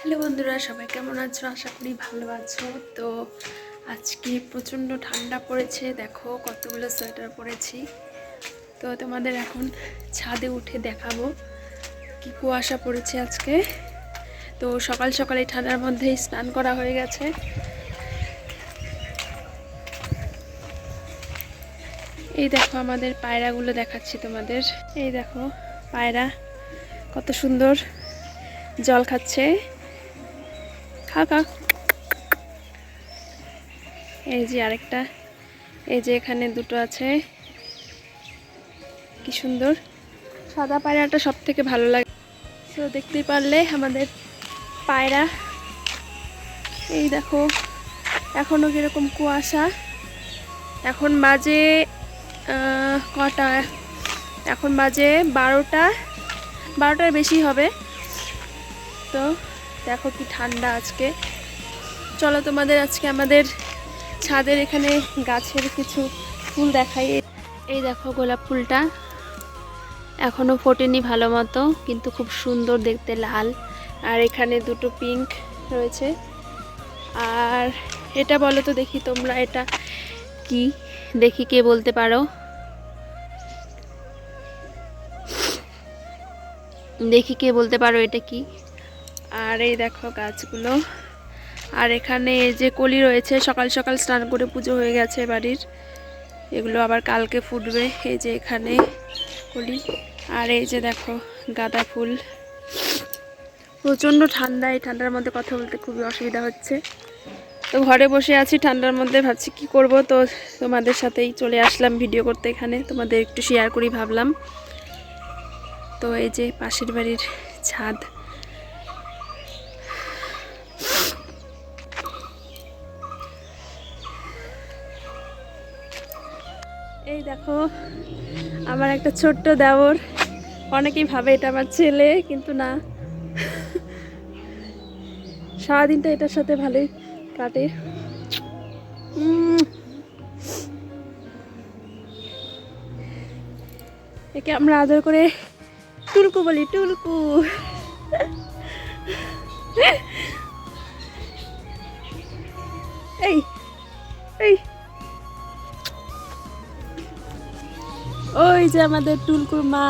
Hello বন্ধুরা, সবাই কেমন আছো? আশা করি ভালো আছো। তো আজকে প্রচণ্ড ঠান্ডা পড়েছে, দেখো কতগুলো সোয়েটার পরেছি। তো তোমাদের এখন ছাদে উঠে দেখাবো কি কুয়াশা পড়েছে আজকে। তো সকাল সকাল ঠান্ডার মধ্যেই স্নান করা হয়ে গেছে। এই দেখো আমাদের পায়রাগুলো দেখাচ্ছি তোমাদের। এই দেখো পায়রা কত সুন্দর জল খাচ্ছে। খা খা। এই যে আরেকটা। এই যে এখানে দুটো আছে। কি সুন্দর। সাদা পায়রাটা সব থেকে ভালো লাগে। তো দেখতেই পারলে আমাদের পায়রা। এই দেখো এখনও কীরকম কুয়াশা। এখন বাজে কটা? এখন বাজে বারোটা। বারোটার বেশি হবে। তো দেখো কি ঠান্ডা আজকে। চলো তোমাদের আজকে আমাদের ছাদের এখানে গাছের কিছু ফুল দেখাই। এই দেখো গোলাপ ফুলটা। এখনও ফোটেনি ভালো মতো, কিন্তু খুব সুন্দর দেখতে লাল। আর এখানে দুটো পিঙ্ক রয়েছে। আর এটা বলো তো দেখি তোমরা এটা কি? দেখি কে বলতে পারো। দেখি কে বলতে পারো এটা কি? আর এই দেখো গাছগুলো। আর এখানে এই যে কলি রয়েছে, সকাল সকাল স্নান করে পুজো হয়ে গেছে বাড়ির। এগুলো আবার কালকে ফুটবে, এই যে এখানে কলি। আর এই যে দেখো গাঁদা ফুল। প্রচণ্ড ঠান্ডা, এই ঠান্ডার মধ্যে কথা বলতে খুবই অসুবিধা হচ্ছে। তো ঘরে বসে আছি, ঠান্ডার মধ্যে ভাবছি কি করব। তো তোমাদের সাথেই চলে আসলাম ভিডিও করতে এখানে, তোমাদের একটু শেয়ার করি ভাবলাম। তো এই যে পাশের বাড়ির ছাদ। এই দেখো, আমার একটা ছোট্ট দেওর। অনেকেই ভাবে এটা আমার ছেলে, কিন্তু না। সারাদিনটা এটার সাথে ভালোই কাটে। একে আমরা আদর করে টুলকু বলি, টুলকু। এই এই। ওই যে আমাদের টুলকুর মা।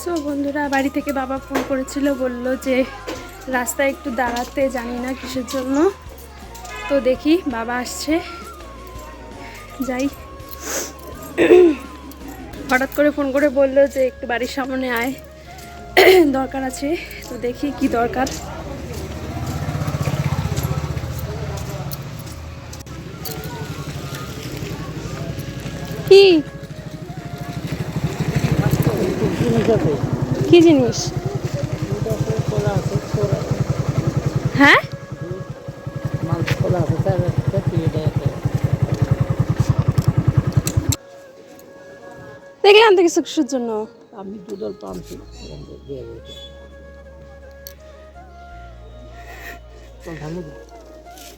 সো বন্ধুরা, বাড়ি থেকে বাবা ফোন করেছিল, বলল যে রাস্তায় একটু দাঁড়াতে জানি না কিসের জন্য। তো দেখি, বাবা আসছে। যাই। হঠাৎ করে ফোন করে বলল যে একটু বাড়ির সামনে আয়। দরকার আছে। তো দেখি কি দরকার। কি? কি জিনিস? হ্যাঁ? দেখলে আনতে কিছু কিছুর জন্য। আমি দুধল পাম্পি তো তো।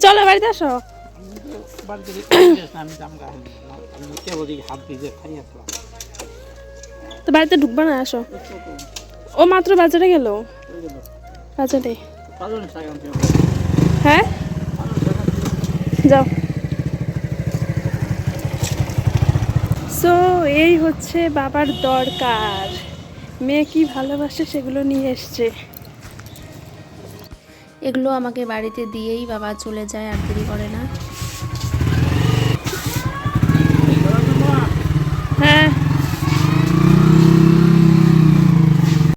চলো বাড়িতে আসো। তো বাড়িতে ঢুকবা না আসো। ও মাত্র বাজারে গেল? বাজারে। হ্যাঁ? যাও। সো এই হচ্ছে বাবার দরকার। মেয়ে কি ভালোবাসে সেগুলো নিয়ে এসছে। এগুলো আমাকে বাড়িতে দিয়েই বাবা চলে যায় আর দেরি করে না।